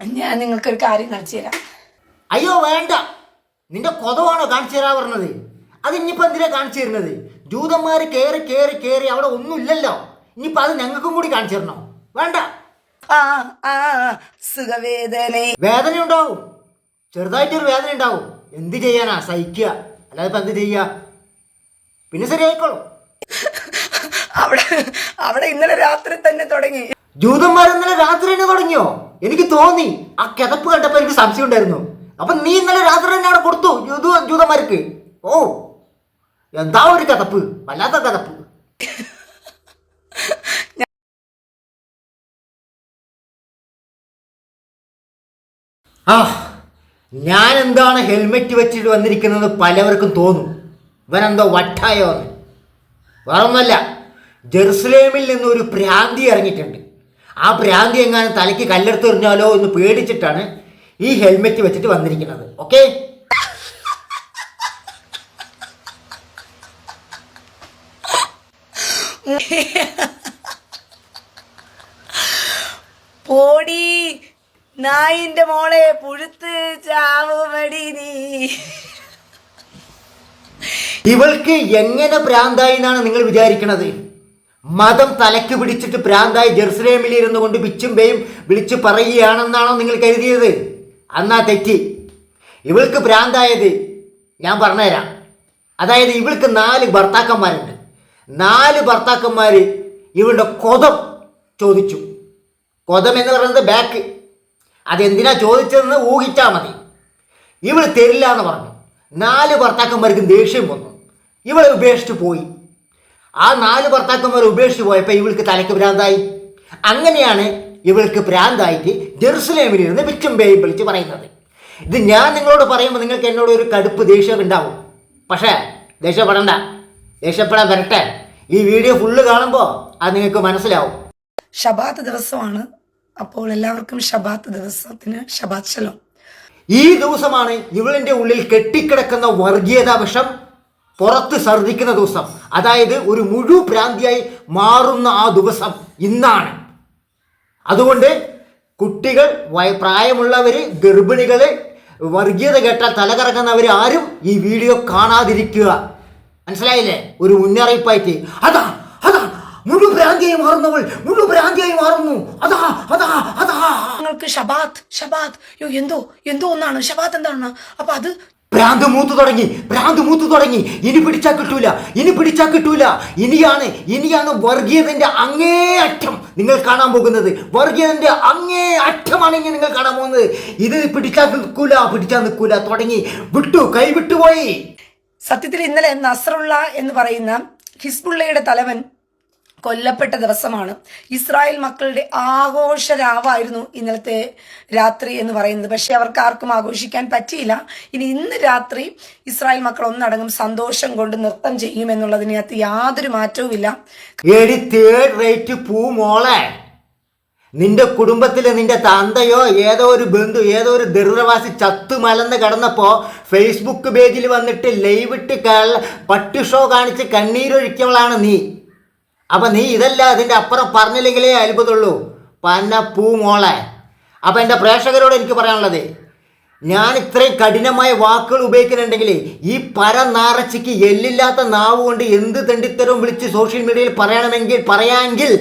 ഞാൻ നിങ്ങൾക്കൊരു കാര്യം കാണിച്ചു തരാം. അയ്യോ വേണ്ട. നിന്റെ കൊതവാണോ കാണിച്ചു തരാ പറഞ്ഞത്? അത് ഇനിയിപ്പോ എന്തിനാ കാണിച്ചു തരുന്നത്? ജൂതന്മാർ കയറി കയറി കയറി അവിടെ ഒന്നുമില്ലല്ലോ ഇനിയിപ്പോ അത് ഞങ്ങൾക്കും കൂടി കാണിച്ചു തരണോ? വേണ്ട. ആ ആ സുഖവേദന. വേദന ഉണ്ടാവും ചെറുതായിട്ടൊരു വേദന ഉണ്ടാവും എന്ത് ചെയ്യാനാ? സഹിക്കുക. അല്ലാതെ ഇപ്പൊ എന്ത് ചെയ്യാ? പിന്നെ ശരിയായിക്കോളൂ. അവിടെ അവിടെ ഇന്നലെ രാത്രി തന്നെ തുടങ്ങി. ജൂതന്മാർ ഇന്നലെ രാത്രി തന്നെ തുടങ്ങിയോ എനിക്ക് തോന്നി. ആ കിതപ്പ് കണ്ടപ്പോ എനിക്ക് സംശയം ഉണ്ടായിരുന്നു അപ്പൊ നീ ഇന്നലെ രാത്രി തന്നെ അവിടെ കൊടുത്തു ജൂത ജൂതന്മാർക്ക്? ഓ എന്താ ഒരു കിതപ്പ്? വല്ലാത്ത കിതപ്പ്. ആ ഞാൻ എന്താണ് ഹെൽമെറ്റ് വെച്ചിട്ട് വന്നിരിക്കുന്നത് പലവർക്കും തോന്നും. ഇവനെന്തോ വട്ടായോ വേറൊന്നല്ല ജെറുസലേമിൽ നിന്ന് ഒരു പ്രാന്തി ഇറങ്ങിയിട്ടുണ്ട്. ആ ഭ്രാന്തി എങ്ങാനും തലയ്ക്ക് കല്ലെടുത്ത് എറിഞ്ഞാലോ എന്ന് പേടിച്ചിട്ടാണ് ഈ ഹെൽമെറ്റ് വെച്ചിട്ട് വന്നിരിക്കുന്നത്. ഓക്കെ പോടി നായിന്റെ മോളെ പുഴുത്ത് ചാവുമടി നീ. ഇവൾക്ക് എങ്ങനെ ഭ്രാന്തായി എന്നാണ് നിങ്ങൾ വിചാരിക്കണത്? മതം തലക്ക് പിടിച്ചിട്ട് പ്രാന്തായി ജെറുസലേമിൽ ഇരുന്നു കൊണ്ട് ബിച്ചും ബേയും വിളിച്ചു പറയുകയാണെന്നാണോ നിങ്ങൾ കരുതിയത്? അന്നാ തെറ്റി. ഇവൾക്ക് പ്രാന്തായത് ഞാൻ പറഞ്ഞുതരാം. അതായത് ഇവൾക്ക് നാല് ഭർത്താക്കന്മാരുണ്ട്. നാല് ഭർത്താക്കന്മാർ ഇവളുടെ കൊതം ചോദിച്ചു. കൊതം എന്ന് പറയുന്നത് ബാക്ക് അതെന്തിനാ ചോദിച്ചതെന്ന് ഊഹിച്ചാൽ മതി. ഇവൾ തരില്ല എന്ന് പറഞ്ഞു. നാല് ഭർത്താക്കന്മാർക്കും ദേഷ്യം വന്നു. ഇവളെ ഉപേക്ഷിച്ച് പോയി. ആ നാല് ഭർത്താക്കന്മാർ ഉപേക്ഷിച്ച് പോയപ്പോൾ ഇവൾക്ക് തലയ്ക്ക് ഭ്രാന്തായി. അങ്ങനെയാണ് ഇവൾക്ക് ഭ്രാന്തായിട്ട് ജെറുസലേമിൽ ഇരുന്ന് ബിച്ചും ബേയും വിളിച്ച് പറയുന്നത്. ഇത് ഞാൻ നിങ്ങളോട് പറയുമ്പോൾ നിങ്ങൾക്ക് എന്നോട് ഒരു കടുപ്പ് ദേഷ്യം ഉണ്ടാവും. പക്ഷേ ദേഷ്യപ്പെടണ്ട. ദേഷ്യപ്പെടാൻ വരട്ടെ. ഈ വീഡിയോ ഫുള്ള് കാണുമ്പോൾ അത് നിങ്ങൾക്ക് മനസ്സിലാവും. ഷബാത്ത് ദിവസമാണ്. അപ്പോൾ എല്ലാവർക്കും ഷബാത്ത് ദിവസത്തിന് ഷബാത്ത് ശലം. ഈ ദിവസമാണ് ഇവളിന്റെ ഉള്ളിൽ കെട്ടിക്കിടക്കുന്ന വർഗീയതാ വിഷം. പുറത്ത് ഛർദ്ദിക്കുന്ന ദിവസം അതായത് ഒരു മുഴു ഭ്രാന്തിയായി മാറുന്ന ആ ദിവസം ഇന്നാണ്. അതുകൊണ്ട് കുട്ടികൾ പ്രായമുള്ളവർ ഗർഭിണികൾ വർഗീയത കേട്ടാൽ തലകറങ്ങുന്നവർ ആരും ഈ വീഡിയോ കാണാതിരിക്കുക. മനസ്സിലായില്ലേ? ഒരു മുന്നറിയിപ്പായിട്ട്. അതാ അതാ മുഴു ഭ്രാന്തിയായി മാറുന്നവൾ മുഴു ഭ്രാന്തിയായി മാറുന്നു. അതാ അതാ അതാ. നിങ്ങൾക്ക് ഷബാത്ത് ഷബാത്ത്. യോ എന്തോ എന്തോ ഒന്നാണ്. ഷബാത്ത് എന്താണ് അപ്പൊ അത് ഭ്രാന്ത് മൂത്തു തുടങ്ങി ഭ്രാന്ത് മൂത്തു തുടങ്ങി. ഇനി പിടിച്ചാൽ കിട്ടൂല ഇനി പിടിച്ചാൽ കിട്ടൂല. ഇനിയാണ് ഇനിയാണ് വർഗീയതന്റെ അങ്ങേ അറ്റം നിങ്ങൾ കാണാൻ പോകുന്നത്. വർഗീയതന്റെ അങ്ങേ അറ്റമാണ് ഇനി നിങ്ങൾ കാണാൻ പോകുന്നത്. ഇത് പിടിച്ചാൽ നിൽക്കൂല പിടിച്ചാൽ നിൽക്കൂല. തുടങ്ങി. വിട്ടു കൈവിട്ടുപോയി സത്യത്തിൽ ഇന്നലെ നസറുള്ള എന്ന് പറയുന്ന ഹിസ്ബുള്ളയുടെ തലവൻ കൊല്ലപ്പെട്ട ദിവസമാണ്. ഇസ്രായേൽ മക്കളുടെ ആഘോഷ രാവായിരുന്നു ഇന്നലത്തെ രാത്രി എന്ന് പറയുന്നത്. പക്ഷെ അവർക്ക് ആർക്കും ആഘോഷിക്കാൻ പറ്റിയില്ല. ഇനി ഇന്ന് രാത്രി ഇസ്രായേൽ മക്കൾ ഒന്നടങ്കം സന്തോഷം കൊണ്ട് നൃത്തം ചെയ്യും എന്നുള്ളതിനകത്ത് യാതൊരു മാറ്റവുമില്ല. എടി തേർഡ് റേറ്റ് പൂ മോളെ. നിന്റെ കുടുംബത്തിലെ നിന്റെ തന്തയോ ഏതോ ഒരു ബന്ധു ഏതോ ഒരു ദരിദ്രവാസി ചത്തു മലന്ന് കിടന്നപ്പോ ഫേസ്ബുക്ക് പേജിൽ വന്നിട്ട് ലൈവ് ഇട്ട് പട്ടി ഷോ കാണിച്ച് കണ്ണീരൊഴിക്കവളാണ് നീ. അപ്പൊ നീ ഇതല്ല അതിന്റെ അപ്പുറം പറഞ്ഞില്ലെങ്കിലേ അത്ഭുതമുള്ളൂ. പന്ന പൂ മോളെ. അപ്പൊ എന്റെ പ്രേക്ഷകരോട് എനിക്ക് പറയാനുള്ളത് ഞാൻ ഇത്രയും കഠിനമായ വാക്കുകൾ ഉപയോഗിക്കുന്നുണ്ടെങ്കിൽ ഈ പരനാറച്ചിക്ക് എല്ലില്ലാത്ത നാവ് കൊണ്ട് എന്ത് തെണ്ടിത്തരവും വിളിച്ച് സോഷ്യൽ മീഡിയയിൽ പറയണമെങ്കിൽ പറയാമെങ്കിൽ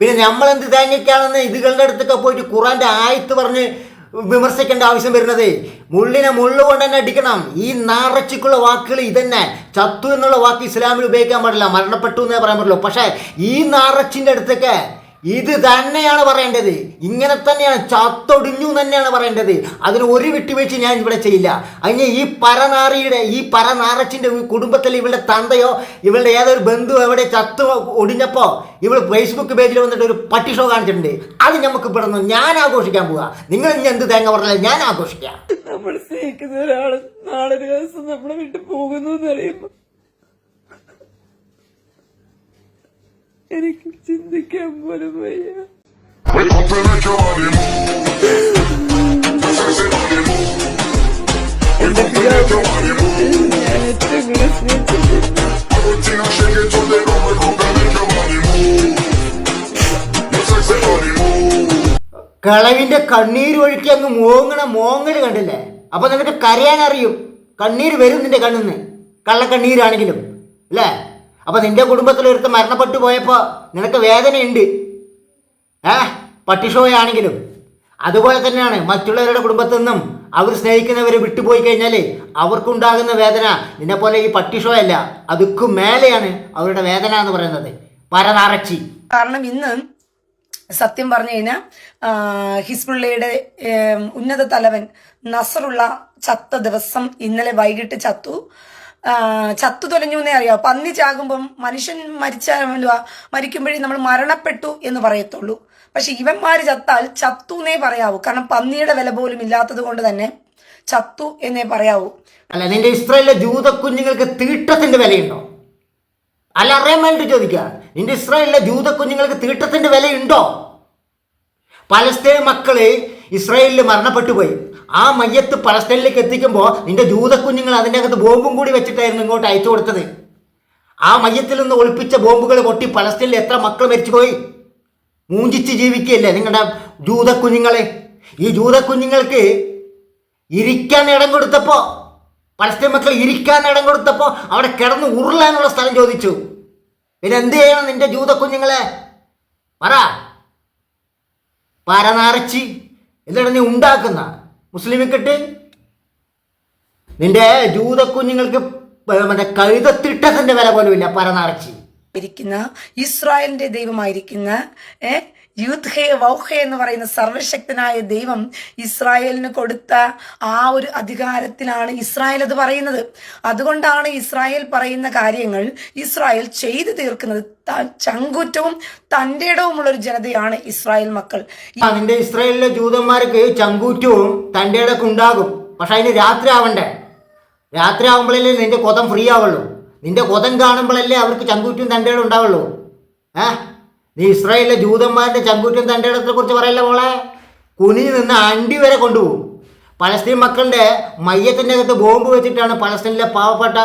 പിന്നെ നമ്മൾ എന്ത് തേങ്ങയ്ക്കാണെന്ന് ഇതുകളുടെ അടുത്തൊക്കെ പോയിട്ട് ഖുറാന്റെ ആയത്ത് പറഞ്ഞ് വിമർശിക്കേണ്ട ആവശ്യം വരുന്നത്. മുള്ളിനെ മുള്ളു കൊണ്ട് തന്നെ അടിക്കണം. ഈ നാറച്ചിക്കുള്ള വാക്കുകൾ ഇതന്നെ. ചത്തു എന്നുള്ള വാക്ക് ഇസ്ലാമിൽ ഉപയോഗിക്കാൻ പാടില്ല. മരണപ്പെട്ടു എന്നേ പറയാൻ പറ്റുള്ളൂ. പക്ഷേ ഈ നാറച്ചിന്റെ അടുത്തൊക്കെ ഇത് തന്നെയാണ് പറയേണ്ടത്. ഇങ്ങനെ തന്നെയാണ് ചത്തൊടിഞ്ഞു തന്നെയാണ് പറയേണ്ടത്. അതിന് ഒരു വിട്ടുവീഴ്ച ഞാൻ ഇവിടെ ചെയ്യില്ല. അതിന് ഈ പരനാറിയുടെ ഈ പരനാറച്ചിന്റെ കുടുംബത്തിൽ ഇവളുടെ തന്തയോ ഇവളുടെ ഏതൊരു ബന്ധു എവിടെ ചത്തു ഒടിഞ്ഞപ്പോ ഇവൾ ഫേസ്ബുക്ക് പേജിൽ വന്നിട്ട് ഒരു പട്ടി ഷോ കാണിച്ചിട്ടുണ്ട്. അത് നമുക്ക് ഇവിടെ നിന്ന് ഞാൻ ആഘോഷിക്കാൻ പോവാ. നിങ്ങൾ ഇനി എന്ത് തേങ്ങ പറഞ്ഞാലും ഞാൻ ആഘോഷിക്കാം. നമ്മൾ സ്നേഹിക്കുന്ന ഒരാൾ നാളെ ദിവസം നമ്മളെ വിട്ടു പോകുന്നു എന്നറിയുമ്പോ എനിക്ക് ചിന്തിക്കാൻ പോലും വയ്യ. കളവിന്റെ കണ്ണീര് ഒഴുക്കി അങ്ങ് മോങ്ങണ മോങ്ങണ് കണ്ടില്ലേ? അപ്പൊ നിനക്ക് കരയാൻ കണ്ണീര് വരും നിന്റെ കണ്ണിന്ന്. കള്ളക്കണ്ണീരാണെങ്കിലും അല്ലേ? അപ്പൊ നിന്റെ കുടുംബത്തിൽ ഒരുത്ത് മരണപ്പെട്ടു പോയപ്പോ നിനക്ക് വേദനയുണ്ട്. ഏ? പട്ടിഷോയാണെങ്കിലും അതുപോലെ തന്നെയാണ് മറ്റുള്ളവരുടെ കുടുംബത്തിൽ നിന്നും അവർ സ്നേഹിക്കുന്നവരെ വിട്ടുപോയി കഴിഞ്ഞാൽ അവർക്കുണ്ടാകുന്ന വേദന നിന്നെ പോലെ ഈ പട്ടിഷോയല്ല അതുക്കും മേലെയാണ് അവരുടെ വേദന എന്ന് പറയുന്നത്. പരനാറച്ചി കാരണം ഇന്ന് സത്യം പറഞ്ഞു കഴിഞ്ഞാൽ ഹിസ്ബുള്ളയുടെ ഉന്നത തലവൻ നസറുള്ള ചത്ത ദിവസം ഇന്നലെ വൈകിട്ട് ചത്തു. ചത്തു തൊലഞ്ഞു എന്നേ അറിയാം പന്നി ചാകുമ്പം മനുഷ്യൻ മരിച്ച മരിക്കുമ്പോഴേ നമ്മൾ മരണപ്പെട്ടു എന്ന് പറയത്തുള്ളൂ. പക്ഷെ ഇവന്മാർ ചത്താൽ ചത്തു എന്നേ പറയാവൂ. കാരണം പന്നിയുടെ വില പോലും ഇല്ലാത്തത് കൊണ്ട് തന്നെ ചത്തു എന്നേ പറയാവൂ. അല്ല നിന്റെ ഇസ്രായേലിലെ ജൂത കുഞ്ഞുങ്ങൾക്ക് തീട്ടത്തിന്റെ വിലയുണ്ടോ? അല്ല അറിയാൻ വേണ്ടി ചോദിക്കുക നിന്റെ ഇസ്രായേലിലെ ജൂത കുഞ്ഞുങ്ങൾക്ക് തീട്ടത്തിന്റെ വിലയുണ്ടോ? പലസ്തീൻ മക്കൾ ഇസ്രായേലിൽ മരണപ്പെട്ടു പോയി ആ മയ്യത്ത് പലസ്തീനിലേക്ക് എത്തിക്കുമ്പോൾ നിന്റെ ജൂതക്കുഞ്ഞുങ്ങൾ അതിന്റെ അകത്ത് ബോംബും കൂടി വെച്ചിട്ടായിരുന്നു ഇങ്ങോട്ട് അയച്ചു കൊടുത്തത്. ആ മയ്യത്തിൽ നിന്ന് ഒളിപ്പിച്ച ബോംബുകൾ പൊട്ടി പലസ്തീനിൽ എത്ര മക്കൾ മരിച്ചുപോയി? മൂഞ്ചിച്ച് ജീവിക്കുകയല്ലേ നിങ്ങളുടെ ജൂതക്കുഞ്ഞുങ്ങളെ? ഈ ജൂതക്കുഞ്ഞുങ്ങൾക്ക് ഇരിക്കാൻ ഇടം കൊടുത്തപ്പോൾ പലസ്തീൻ മക്കൾ ഇരിക്കാൻ ഇടം കൊടുത്തപ്പോൾ അവിടെ കിടന്ന് ഉരുളാനുള്ള സ്ഥലം ചോദിച്ചു. പിന്നെ എന്ത് ചെയ്യണം നിന്റെ ജൂതക്കുഞ്ഞുങ്ങളെ? പറ. പരനാറച്ചി എന്താണ് നീ ഉണ്ടാക്കുന്ന? മുസ്ലിമിക്കിട്ട് നിന്റെ ജൂത കുഞ്ഞുങ്ങൾക്ക് മറ്റേ കഴുതത്തിട്ടതിന്റെ വില പോലും ഇല്ല പരനാറച്ചി ഇരിക്കുന്ന ഇസ്രായേലിന്റെ ദൈവമായിരിക്കുന്ന ഏ യൂത്ത് ഹേ വൗഹേ എന്ന് പറയുന്ന സർവശക്തനായ ദൈവം ഇസ്രായേലിന് കൊടുത്ത ആ ഒരു അധികാരത്തിലാണ് ഇസ്രായേൽ അത് പറയുന്നത്. അതുകൊണ്ടാണ് ഇസ്രായേൽ പറയുന്ന കാര്യങ്ങൾ ഇസ്രായേൽ ചെയ്തു തീർക്കുന്നത്. ചങ്കുറ്റവും തന്റെ ഇടവുമുള്ള ഒരു ജനതയാണ് ഇസ്രായേൽ മക്കൾ. അതിന്റെ ഇസ്രായേലിലെ ജൂതന്മാർക്ക് ചങ്കൂറ്റവും തന്റെ ഇടയ്ക്ക് ഉണ്ടാകും. പക്ഷെ അതിന് രാത്രി ആവണ്ടേ? രാത്രി ആവുമ്പോഴല്ലേ നിന്റെ കൊതം ഫ്രീ ആവുള്ളൂ. നിന്റെ കൊതം കാണുമ്പോഴല്ലേ അവർക്ക് ചങ്കൂറ്റും തന്റെ ഇടം ഉണ്ടാവുള്ളൂ. ഏ? നീ ഇസ്രായേലിലെ ജൂതന്മാരുടെ ചങ്കൂറ്റൻ തന്റെ ഇടത്തെ കുറിച്ച് പറയല്ല മോളെ? കുനിഞ്ഞു നിന്ന് അണ്ടി വരെ കൊണ്ടുപോകും. പലസ്തീൻ മക്കളുടെ മയ്യത്തിന്റെ അകത്ത് ബോംബ് വെച്ചിട്ടാണ് പലസ്തീനിലെ പാവപ്പെട്ട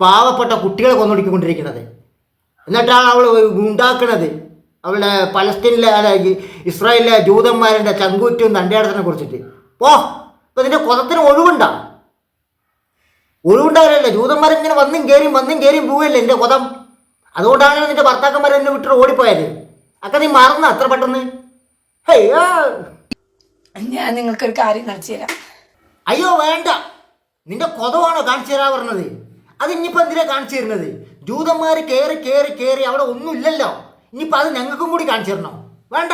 പാവപ്പെട്ട കുട്ടികളെ കൊന്നൊടുക്കിക്കൊണ്ടിരിക്കുന്നത്. എന്നിട്ടാണ് അവൾ ഉണ്ടാക്കുന്നത്. അവളുടെ പലസ്തീനിലെ അല്ല ഇസ്രായേലിലെ ജൂതന്മാരുടെ ചങ്കൂറ്റും തന്റെടത്തിനെ കുറിച്ചിട്ട്. പോ ഇപ്പം ഇതിന്റെ കൊതത്തിന് ഒഴിവുണ്ടാ? ഒഴിവുണ്ടാവില്ലല്ലോ. ജൂതന്മാരിങ്ങനെ വന്നും കയറിയും വന്നും കയറിയും പോവുകയല്ലേ എന്റെ കൊതം? അതുകൊണ്ടാണ് നിന്റെ ഭർത്താക്കന്മാർ എന്നെ വിട്ടിട്ട് ഓടിപ്പോയത്. അക്കെ നീ മറന്ന അത്ര പെട്ടെന്ന്. ഞാൻ നിങ്ങൾക്കൊരു കാര്യം കാണിച്ചു തരാം. അയ്യോ വേണ്ട. നിന്റെ കൊതവാണോ കാണിച്ചു തരാ പറഞ്ഞത്? അത് ഇനിയിപ്പോ എന്തിനാ കാണിച്ചു തരുന്നത്? ജൂതന്മാർ കയറി കയറി കയറി അവിടെ ഒന്നുമില്ലല്ലോ. ഇനിയിപ്പോ അത് ഞങ്ങൾക്കും കൂടി കാണിച്ചു തരണോ? വേണ്ട.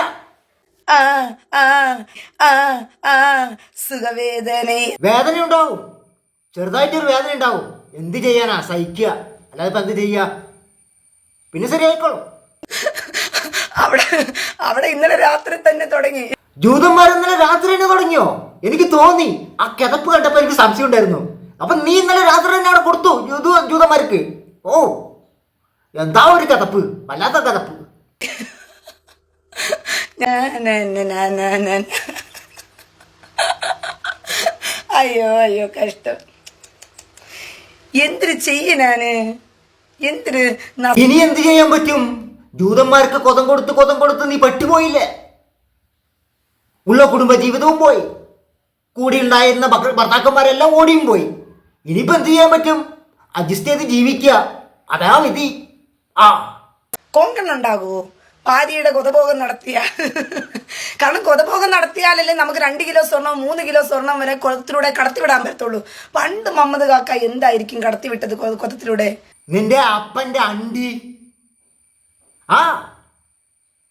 സുഖവേദന. വേദന ഉണ്ടാവും ചെറുതായിട്ടൊരു വേദന ഉണ്ടാവും എന്ത് ചെയ്യാനാ? സഹിക്കുക. അല്ലാതെ ഇപ്പൊ എന്ത് ചെയ്യുക പിന്നെ ശരിയായിക്കോളും. അവിടെ അവിടെ ഇന്നലെ രാത്രി തന്നെ തുടങ്ങി. ജൂതന്മാർ ഇന്നലെ രാത്രി തന്നെ തുടങ്ങിയോ? എനിക്ക് തോന്നി. ആ കിതപ്പ് കണ്ടപ്പോ എനിക്ക് സംശയം ഉണ്ടായിരുന്നു. അപ്പൊ നീ ഇന്നലെ രാത്രി തന്നെ അവിടെ കൊടുത്തു ജൂത ജൂതന്മാർക്ക്? ഓ എന്താ ഒരു കിതപ്പ്? വല്ലാത്ത ഞാ- അയ്യോ അയ്യോ കഷ്ടം. എന്തിന് ചെയ്യ ഞാൻ എന്തിന് ഇനി എന്ത് ചെയ്യാൻ പറ്റും? ജൂതന്മാർക്ക് കൊതം കൊടുത്ത് കൊതം കൊടുത്ത് നീ പെട്ടുപോയില്ലേ? ഉള്ള കുടുംബ ജീവിതവും പോയി. കൂടി ഉണ്ടായിരുന്ന ഭർത്താക്കന്മാരെല്ലാം ഓടിയും പോയി. ഇനിയിപ്പോ എന്ത് ചെയ്യാൻ പറ്റും? അഡ്ജസ്റ്റ് ചെയ്ത് ജീവിക്കുക. അതാ വിധി. ആ. കൊങ്കണ്ണുണ്ടാകുമോ ഭാര്യയുടെ കൊതഭോഗം നടത്തിയ. കാരണം കൊതഭോഗം നടത്തിയാലല്ലേ നമുക്ക് രണ്ട് കിലോ സ്വർണം മൂന്ന് കിലോ സ്വർണം വരെ കൊതത്തിലൂടെ കടത്തിവിടാൻ പറ്റത്തുള്ളൂ. പണ്ട് മുഹമ്മദ് കാക്ക എന്തായിരിക്കും കടത്തിവിട്ടത് കൊതത്തിലൂടെ? നിന്റെ അപ്പന്റെ അണ്ടി ആ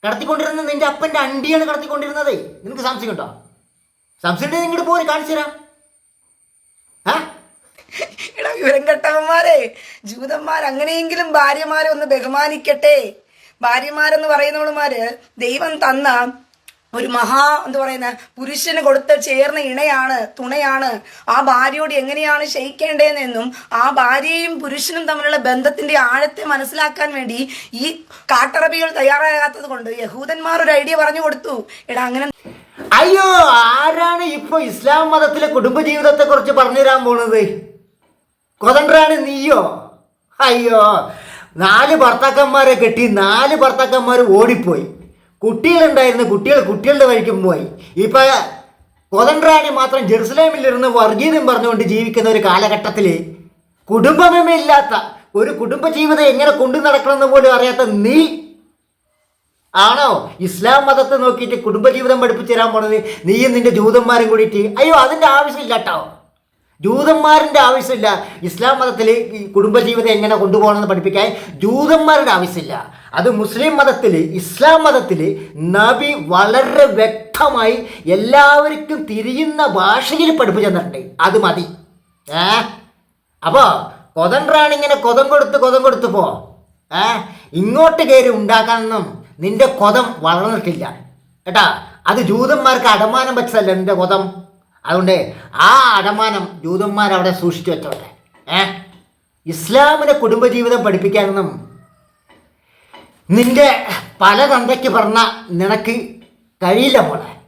കടത്തിക്കൊണ്ടിരുന്നത് നിന്റെ അപ്പന്റെ അണ്ടിയാണ് കടത്തിക്കൊണ്ടിരുന്നത്. നിനക്ക് സംശയം ഉണ്ടോ? സംശയം ഉണ്ടെങ്കിൽ ഇങ്ങോട്ട് പോയി കാണിച്ചു തരാം. ജൂതന്മാർ അങ്ങനെയെങ്കിലും ഭാര്യമാരെ ഒന്ന് ബഹുമാനിക്കട്ടെ. ഭാര്യമാരെന്ന് പറയുന്നവളുമാര് ദൈവം തന്ന ഒരു മഹാ എന്താ പറയുന്ന പുരുഷന് കൊടുത്ത ചേർന്ന ഇണയാണ് തുണയാണ്. ആ ഭാര്യയോട് എങ്ങനെയാണ് ക്ഷയിക്കേണ്ടതെന്നും ആ ഭാര്യയും പുരുഷനും തമ്മിലുള്ള ബന്ധത്തിന്റെ ആഴത്തെ മനസ്സിലാക്കാൻ വേണ്ടി ഈ കാട്ടറബികൾ തയ്യാറാകാത്തത് കൊണ്ട് യഹൂദന്മാർ ഒരു ഐഡിയ പറഞ്ഞു കൊടുത്തു. എടാ അങ്ങനെ അയ്യോ ആരാണ് ഇപ്പൊ ഇസ്ലാം മതത്തിലെ കുടുംബജീവിതത്തെ കുറിച്ച് പറഞ്ഞു തരാൻ പോണത്? കൊതണ്ടാണ് നീയോ? അയ്യോ നാല് ഭർത്താക്കന്മാരെ കെട്ടി നാല് ഭർത്താക്കന്മാർ ഓടിപ്പോയി. കുട്ടികളുണ്ടായിരുന്നു. കുട്ടികൾ കുട്ടികളുടെ വഴിക്കും പോയി. ഇപ്പൊ കൊതൻറാണി മാത്രം ജെറുസലേമിലിരുന്ന് വർഗീയതയും പറഞ്ഞുകൊണ്ട് ജീവിക്കുന്ന ഒരു കാലഘട്ടത്തിൽ കുടുംബമേ ഇല്ലാത്ത ഒരു കുടുംബ ജീവിതം എങ്ങനെ കൊണ്ടു നടക്കണമെന്ന് പോലും അറിയാത്ത നീ ആണോ ഇസ്ലാം മതത്തെ നോക്കിയിട്ട് കുടുംബജീവിതം പഠിപ്പിച്ചു തരാൻ പോണത്? നീയും നിന്റെ ജൂതന്മാരും കൂടിയിട്ട്. അയ്യോ അതിന്റെ ആവശ്യമില്ല കേട്ടോ ജൂതന്മാരിന്റെ ആവശ്യമില്ല. ഇസ്ലാം മതത്തിൽ കുടുംബജീവിതം എങ്ങനെ കൊണ്ടുപോകണമെന്ന് പഠിപ്പിക്കാൻ ജൂതന്മാരുടെ ആവശ്യമില്ല. അത് മുസ്ലിം മതത്തിൽ ഇസ്ലാം മതത്തിൽ നബി വളരെ വ്യക്തമായി എല്ലാവർക്കും തിരിയുന്ന ഭാഷയിൽ പഠിപ്പിച്ചു തന്നിട്ടുണ്ട്. അത് മതി. ഏ? അപ്പോൾ കൊതൻറാണിങ്ങനെ കൊതം കൊടുത്ത് കൊതം കൊടുത്ത് പോ. ഏ? ഇങ്ങോട്ട് കയറി ഉണ്ടാക്കാനൊന്നും നിന്റെ കൊതം വളർന്നിട്ടില്ല. കേട്ടാ? അത് ജൂതന്മാർക്ക് അടമാനം വെച്ചതല്ല നിന്റെ കൊതം. അതുകൊണ്ട് ആ അടമാനം ജൂതന്മാർ അവിടെ സൂക്ഷിച്ചു വെച്ചോട്ടെ. ഏ? ഇസ്ലാമിനെ കുടുംബജീവിതം പഠിപ്പിക്കാനൊന്നും നിന്റെ പല തന്തയ്ക്ക് പറഞ്ഞ നിനക്ക് കഴിയില്ല മോളെ.